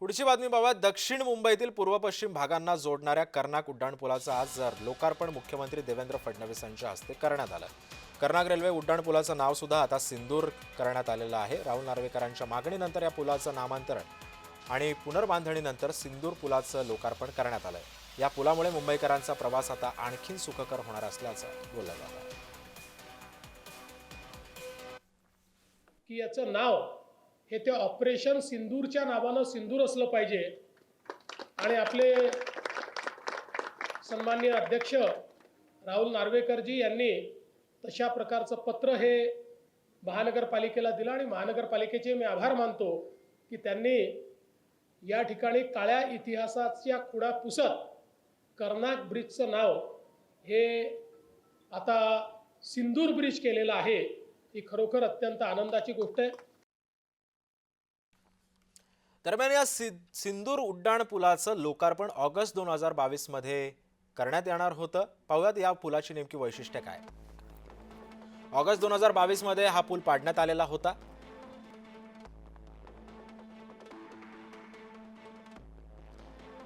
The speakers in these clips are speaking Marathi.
पुढची बातमी बाबा दक्षिण मुंबईतील पूर्व पश्चिम भागांना जोडणाऱ्या कर्नाक उड्डाणपुलाचं आज लोकार्पण मुख्यमंत्री देवेंद्र फडणवीस यांच्या हस्ते करण्यात आलं. कर्नाक रेल्वे उड्डाणपुलाचं नाव सुद्धा आता सिंदूर करण्यात आलेलं आहे. राहुल नार्वेकरांच्या मागणीनंतर या पुलाचं नामांतरण आणि पुनर्बांधणीनंतर सिंदूर पुलाचं लोकार्पण करण्यात आलंय. या पुलामुळे मुंबईकरांचा प्रवास आता आणखीन सुखकर होणार असल्याचं बोललं जात आहे. की याचं नाव हे ते ऑपरेशन सिंदूरच्या नावानं सिंदूर असलं पाहिजे. आणि आपले सन्माननीय अध्यक्ष राहुल नार्वेकरजी यांनी तशा प्रकारचं पत्र हे महानगरपालिकेला दिलं आणि महानगरपालिकेचे मी आभार मानतो की त्यांनी या ठिकाणी काळ्या इतिहासाच्या खुडा पुसत कर्नाक ब्रिजचं नाव हे आता सिंदूर ब्रिज केलेलं आहे. ही खरोखर अत्यंत आनंदाची गोष्ट आहे. दरम्यान या सि सिंदूर उड्डाण पुलाचं लोकार्पण ऑगस्ट दोन हजार बावीसमध्ये करण्यात येणार होतं. पाहूयात या पुलाची नेमकी वैशिष्ट्य काय? ऑगस्ट दोन हजार बावीसमध्ये हा पूल पाडण्यात आलेला होता.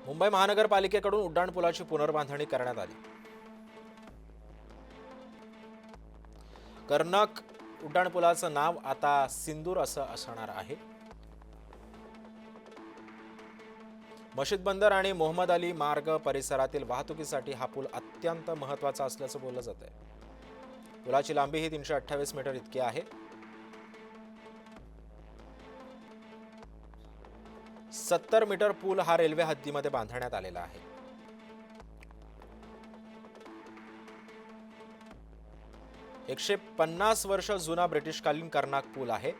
मुंबई महानगरपालिकेकडून उड्डाण पुलाची पुनर्बांधणी करण्यात आली. कर्नक उड्डाणपुलाचं नाव आता सिंदूर असं असणार आहे. मशीद बंदर आणि मोहम्मद अली मार्ग परिसरातील वाहतुकीसाठी हा पूल अत्यंत महत्त्वाचा असल्याचं बोललं जात आहे पुलाची लांबी ही तीनशे अठ्ठावीस मीटर इतकी आहे. सत्तर मीटर पूल हा रेल्वे हद्दीमध्ये बांधण्यात आलेला आहे. एकशे पन्नास वर्ष जुना ब्रिटिशकालीन कर्नाक पूल आहे.